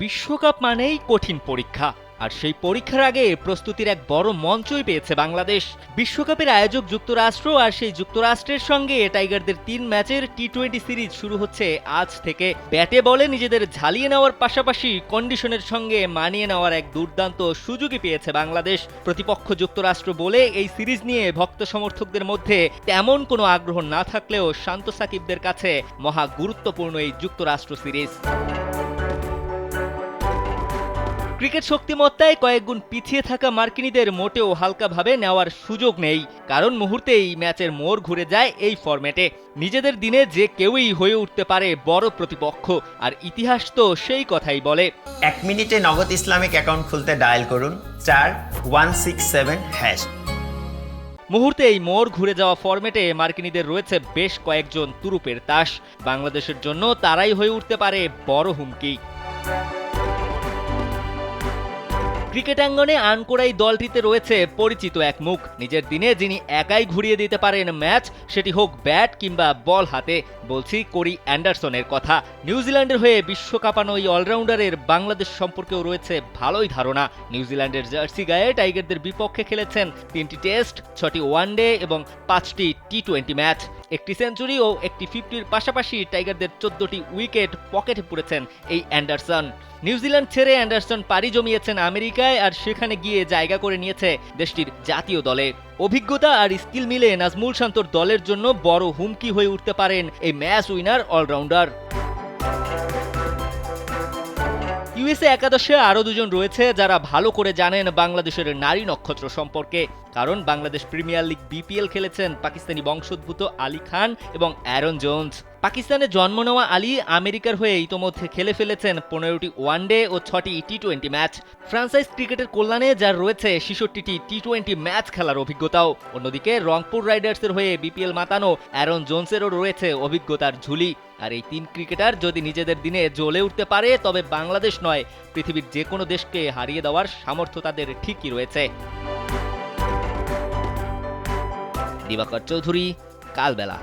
বিশ্বকাপ মানেই কঠিন পরীক্ষা। আর সেই পরীক্ষার আগে প্রস্তুতির এক বড় মঞ্চই পেয়েছে বাংলাদেশ। বিশ্বকাপের আয়োজক যুক্তরাষ্ট্র আর সেই যুক্তরাষ্ট্রের সঙ্গে টাইগারদের তিন ম্যাচের টি টোয়েন্টি সিরিজ শুরু হচ্ছে আজ থেকে। ব্যাটে বলে নিজেদের ঝালিয়ে নেওয়ার পাশাপাশি কন্ডিশনের সঙ্গে মানিয়ে নেওয়ার এক দুর্দান্ত সুযোগই পেয়েছে বাংলাদেশ। প্রতিপক্ষ যুক্তরাষ্ট্র বলে এই সিরিজ নিয়ে ভক্ত সমর্থকদের মধ্যে তেমন কোনো আগ্রহ না থাকলেও শান্ত সাকিবদের কাছে মহা গুরুত্বপূর্ণ এই যুক্তরাষ্ট্র সিরিজ। ক্রিকেট শক্তিমত্তায় কয়েকগুণ পিছিয়ে থাকা মার্কিনীদের মোটেও হালকাভাবে নেওয়ার সুযোগ নেই। কারণ মুহূর্তেই ম্যাচের মোড় ঘুরে যায় এই ফরম্যাটে। নিজেদের দিনে যে কেউই হয়ে উঠতে পারে বড় প্রতিপক্ষ। আর ইতিহাস তো সেই কথাই বলে। এক মিনিটে নগদ ইসলামিক অ্যাকাউন্ট খুলতে ডায়াল করুন। চার ওয়ান সিক্স সেভেন হ্যাশ। মুহূর্তেই মোড় ঘুরে যাওয়া ফরম্যাটে মার্কিনীদের রয়েছে বেশ কয়েকজন তুরুপের তাস। বাংলাদেশের জন্য তারাই হয়ে উঠতে পারে বড় হুমকি। ক্রিকেটাঙ্গনে আনকোড়াই দলটিতে রয়েছে পরিচিত এক মুখ। নিজের দিনে যিনি একাই ঘুরিয়ে দিতে পারেন ম্যাচ, সেটি হোক ব্যাট কিংবা বল হাতে, বলছি কোরি অ্যান্ডারসনের কথা। নিউজিল্যান্ডের হয়ে বিশ্ব কাঁপানো এই অলরাউন্ডারের বাংলাদেশ সম্পর্কেও রয়েছে ভালোই ধারণা। নিউজিল্যান্ডের জার্সি গায়ে টাইগারদের বিপক্ষে খেলেছেন তিনটি টেস্ট, ছটি ওয়ানডে এবং পাঁচটি টি টোয়েন্টি ম্যাচ। একটি সেঞ্চুরি ও একটি ফিফটির পাশাপাশি টাইগারদের চোদ্দটি উইকেট পকেটে পুরেছেন এই অ্যান্ডারসন। নিউজিল্যান্ড ছেড়ে অ্যান্ডারসন পাড়ি জমিয়েছেন আমেরিকায় আর সেখানে গিয়ে জায়গা করে নিয়েছে দেশটির জাতীয় দলে। অভিজ্ঞতা আর স্কিল মিলে নাজমুল শান্তর দলের জন্য বড় হুমকি হয়ে উঠতে পারেন এই ম্যাচ উইনার অলরাউন্ডার। ইউএসএ একাদশে আরও দুজন রয়েছে যারা ভালো করে জানেন বাংলাদেশের নারী নক্ষত্র সম্পর্কে, কারণ বাংলাদেশ প্রিমিয়ার লিগ বিপিএল খেলেছেন পাকিস্তানি বংশোদ্ভূত আলী খান এবং অ্যারন জোন্স। পাকিস্তানে জন্ম নেওয়া আলী আমেরিকার হয়ে ইতোমধ্যে খেলে ফেলেছেন পনেরোটি ওয়ানডে ও ছটি টি টোয়েন্টি ম্যাচ। ফ্রান্সাইজ ক্রিকেটের কল্যাণে যার রয়েছে ছেষট্টিটি টি টোয়েন্টি ম্যাচ খেলার অভিজ্ঞতাও। অন্যদিকে রংপুর রাইডার্সের হয়ে বিপিএল মাতানো অ্যারন জোনসেরও রয়েছে অভিজ্ঞতার ঝুলি। আর এই তিন ক্রিকেটার যদি নিজেদের দিনে জ্বলে উঠতে পারে, তবে বাংলাদেশ নয়, পৃথিবীর যে কোনো দেশকে হারিয়ে দেওয়ার সামর্থ্য তাদের ঠিকই রয়েছে। দিবাকর চৌধুরী, কালবেলা।